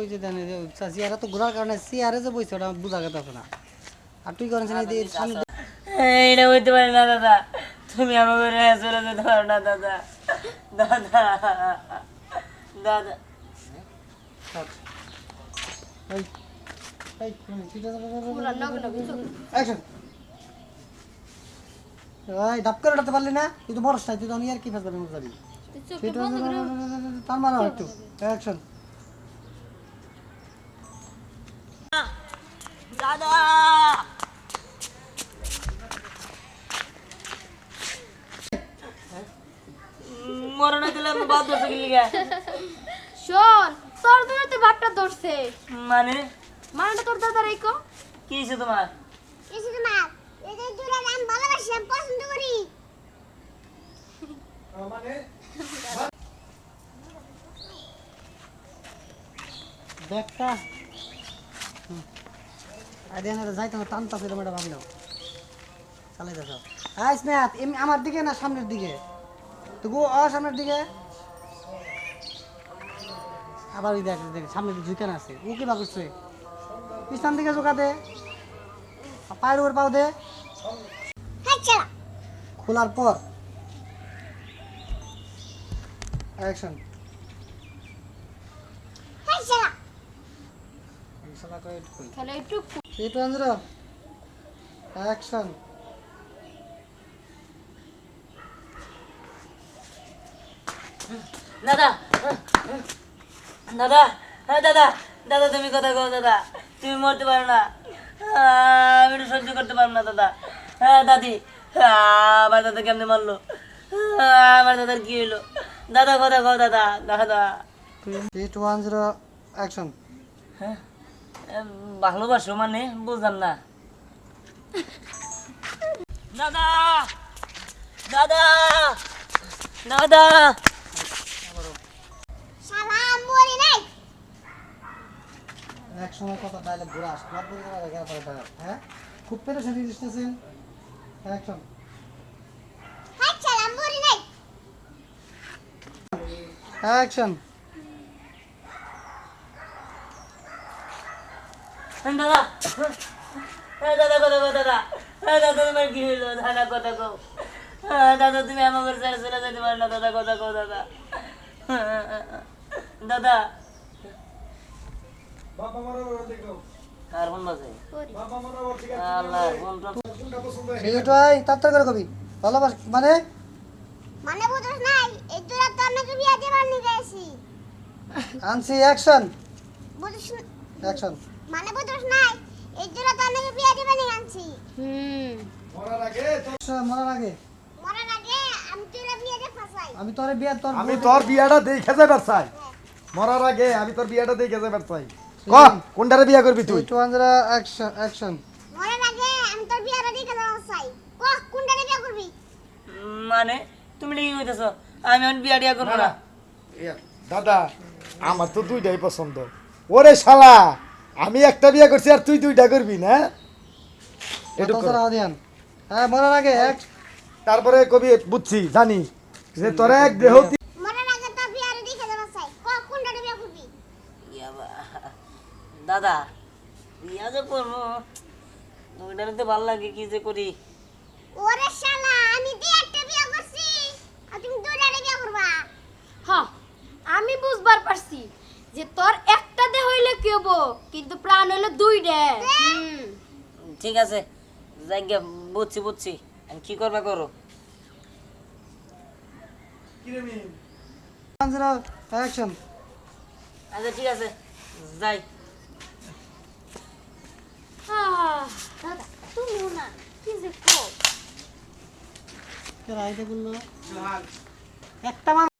ওই যে জানি যে চেয়ারে তো ঘোরার কারণে চেয়ারে যে বইছে ওটা বোঝা গেছে না। আর তুই করেন এই যে সামনে এইটা হইতে পারে না দাদা। তুমি আমাকে চলে যেতে পারো না দাদা। দাদা দাদা। এই এই ঠিক আছে অ্যাকশন এই ডাব করে উঠাতে পারলি না? তুই তো নাই তুই তো আর কি যাবি তার মারা একটু। অ্যাকশন দাদা। মরণে দিলে আমি বাদ দোষ লিগা? শোন তোর ধরে তো বাটটা ধরছে। মানে? মানেটা তোর দাদার এই কো। কি হয়েছে তোমার? এসে তোমার। এই যে জোড়া আমি ভালোবাসি আমি পছন্দ করি। ব্যাগটা না যাইতে টানতা ম্যাডাম চালাই দেখো স্নেহাত এমনি আমার দিকে না সামনের দিকে? তো গো আ সামনের দিকে? আবার ওই দেখ দেখ ঝুঁকে আছে। ও কি ভাবছে পিছন দিকে ঝুঁকা দে। পায়ের উপর পাও দে। হ্যাঁ খোলার পর। অ্যাকশন হ্যাঁ তাহলে একটু Two, and zero. Action. দাদা দাদা হ্যাঁ দাদা দাদা তুমি কথা কও দাদা। তুমি মরতে পারো না। আমি এটা সহ্য করতে পারব না দাদা। হ্যাঁ দাদি। আহ, আমার দাদা কেমনে মারলো? আহ, আমার দাদার কি হইল? দাদা কথা কও দাদা। দাদা। Two, one, zero. Action. হ্যাঁ। ভালোবাসো মানে বুঝলাম না। দাদা! দাদা! দাদা! নাই? এক সময় ডায়লগ ঘুরে আস ক্লাব বলে দেওয়া গেল পরে হ্যাঁ? খুব পেরে সেটি দিতেছেন হ্যাঁ অ্যাকশন দাদা হ্যাঁ দাদা কথা দাদা। হ্যাঁ দাদা তোমার কি হইল? দাদা কথা কও দাদা তুমি আমার ছেড়ে চলে যেতে পারো না দাদা কথা কও দাদা। দাদা। আর ফোন বাজে? আল্লাহ ফোন এইটাই তাড়াতাড়ি করে কবি। ভালোবাস মানে? মানে বুঝছ নাই এই জোড়া তো আমাকে বিয়া দেবার নিয়ে গেছি আনসি অ্যাকশন বুঝছ অ্যাকশন মানে বুঝছ নাই? এই জোড়া তো বিয়া আনছি। হুম। মরার আগে মরার আগে? আমি তোরা বিয়া দিয়ে ফাসাই। আমি তোর বিয়ে তোর আমি তোর বিয়াটা দেখে যাবার চাই। মরার আগে আমি তোর বিয়াটা দেখে চাই। ক কোনটারে বিয়া করবি তুই? টু ওয়ান অ্যাকশন অ্যাকশন মরার আগে আমি তোর বিয়াটা দিয়ে দেবার চাই। কহ কোনটা বিয়া করবি? মানে তুমি লিখে কইতেছো আমি এখন বিয়া টিয়া করব না? দাদা আমার তো দুইটাই পছন্দ। ওরে শালা! আমি একটা বিয়া করছি আর তুই দুইটা করবি না? হ্যাঁ মরার আগে এক। তারপরে কবি বুঝছি জানি যে তোরা এক দেহ। দাদা বিয়া যে করব ওইটারে তো ভালো লাগে কি যে করি? ওরে শালা আমি দিয়ে একটা বিয়া করছি আর তুমি দুইটা বিয়া করবা হ্যাঁ আমি বুঝবার পারছি যে তোর একটা দে হইলে কি হব কিন্তু প্রাণ দুই দে ঠিক আছে যাই গে, বুঝছি বুঝছি। আমি কি করবে করো? অ্যাকশন আচ্ছা ঠিক আছে যাই। তুমিও না কি যে একটা